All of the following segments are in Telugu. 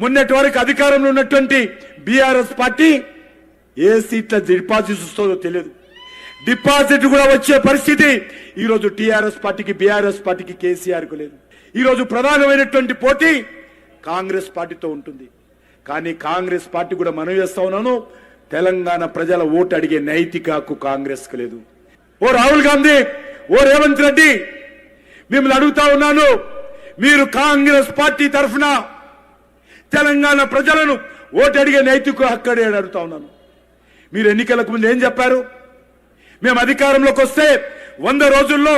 మొన్నటి వరకు అధికారంలో ఉన్నటువంటి బీఆర్ఎస్ పార్టీ ఏ సీట్ల డిపాజిట్ వస్తుందో తెలియదు. డిపాజిట్ కూడా వచ్చే పరిస్థితి ఈరోజు టీఆర్ఎస్ పార్టీకి బీఆర్ఎస్ పార్టీకి కేసీఆర్కు లేదు. ఈరోజు ప్రధానమైనటువంటి పోటీ కాంగ్రెస్ పార్టీతో ఉంటుంది. కానీ కాంగ్రెస్ పార్టీ కూడా మనం చేస్తా ఉన్నాను తెలంగాణ ప్రజల ఓటు అడిగే నైతిక హక్కు కాంగ్రెస్కు లేదు. ఓ రాహుల్ గాంధీ ఓ రేవంత్ రెడ్డి మిమ్మల్ని అడుగుతా ఉన్నాను మీరు కాంగ్రెస్ పార్టీ తరఫున తెలంగాణ ప్రజలను ఓటు అడిగే నైతిక హక్కు అడుగుతా ఉన్నాను. మీరు ఎన్నికలకు ముందు ఏం చెప్పారు? మేము అధికారంలోకి వస్తే వంద రోజుల్లో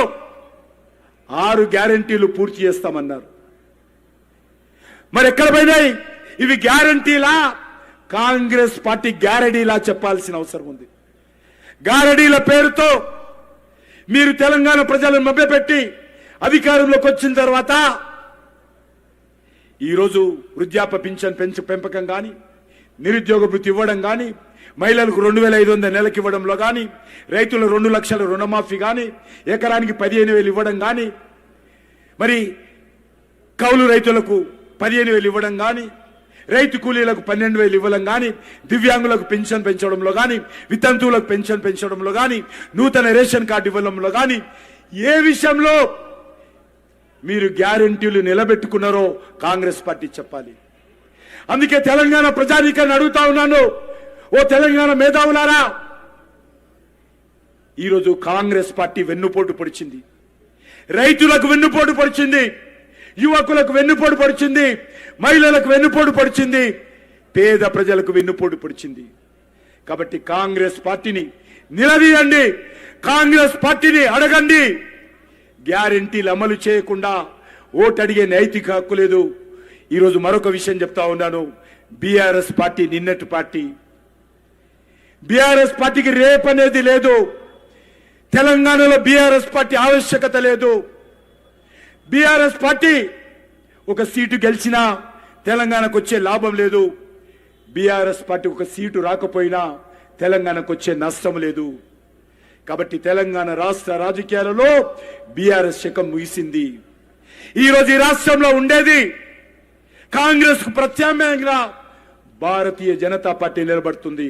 ఆరు గ్యారంటీలు పూర్తి చేస్తామన్నారు. మరి ఎక్కడ పోయినాయి? ఇవి గ్యారంటీలా? కాంగ్రెస్ పార్టీ గ్యారంటీలా చెప్పాల్సిన అవసరం ఉంది. గారడీల పేరుతో మీరు తెలంగాణ ప్రజలను మభ్యపెట్టి అధికారంలోకి వచ్చిన తర్వాత ఈరోజు వృద్ధాప్య పింఛన్ పెంచ పెంపకం కానీ నిరుద్యోగ వృత్తి ఇవ్వడం కానీ మహిళలకు రెండు వేల ఐదు వందల నెలకి ఇవ్వడంలో కానీ రైతులు రెండు లక్షల రుణమాఫీ కానీ ఎకరానికి పదిహేను వేలు ఇవ్వడం కానీ మరి కౌలు రైతులకు పదిహేను వేలు ఇవ్వడం కానీ రైతు కూలీలకు పన్నెండు వేలు ఇవ్వడం కానీ దివ్యాంగులకు పెన్షన్ పెంచడంలో కానీ వితంతువులకు పెన్షన్ పెంచడంలో కానీ నూతన రేషన్ కార్డు ఇవ్వడంలో కానీ ఏ విషయంలో మీరు గ్యారంటీలు నిలబెట్టుకున్నారో కాంగ్రెస్ పార్టీ చెప్పాలి. అందుకే తెలంగాణ ప్రజానీకాన్ని అడుగుతా ఉన్నాను. ఓ తెలంగాణ మేధావులారా ఈరోజు కాంగ్రెస్ పార్టీ వెన్నుపోటు పొడిచింది. రైతులకు వెన్నుపోటు పొడిచింది. యువకులకు వెన్నుపోటు పొడిచింది. మహిళలకు వెన్నుపోటు పొడిచింది. పేద ప్రజలకు వెన్నుపోటు పొడిచింది. కాబట్టి కాంగ్రెస్ పార్టీని నిలదీయండి. కాంగ్రెస్ పార్టీని అడగండి. గ్యారంటీలు అమలు చేయకుండా ఓటు అడిగే నైతిక హక్కు లేదు. ఈరోజు మరొక విషయం చెప్తా ఉన్నాను. బీఆర్ఎస్ పార్టీ నిన్నటి పార్టీ. బీఆర్ఎస్ పార్టీకి రేప్ అనేది లేదు. తెలంగాణలో బీఆర్ఎస్ పార్టీ ఆవశ్యకత లేదు. బీఆర్ఎస్ పార్టీ ఒక సీటు గెలిచినా తెలంగాణకు వచ్చే లాభం లేదు. బీఆర్ఎస్ పార్టీ ఒక సీటు రాకపోయినా తెలంగాణకు వచ్చే నష్టం లేదు. కాబట్టి తెలంగాణ రాష్ట్ర రాజకీయాలలో బీఆర్ఎస్ శకం ముగిసింది. ఈరోజు ఈ రాష్ట్రంలో ఉండేది కాంగ్రెస్కు ప్రత్యామ్నాయంగా భారతీయ జనతా పార్టీ నిలబడుతుంది.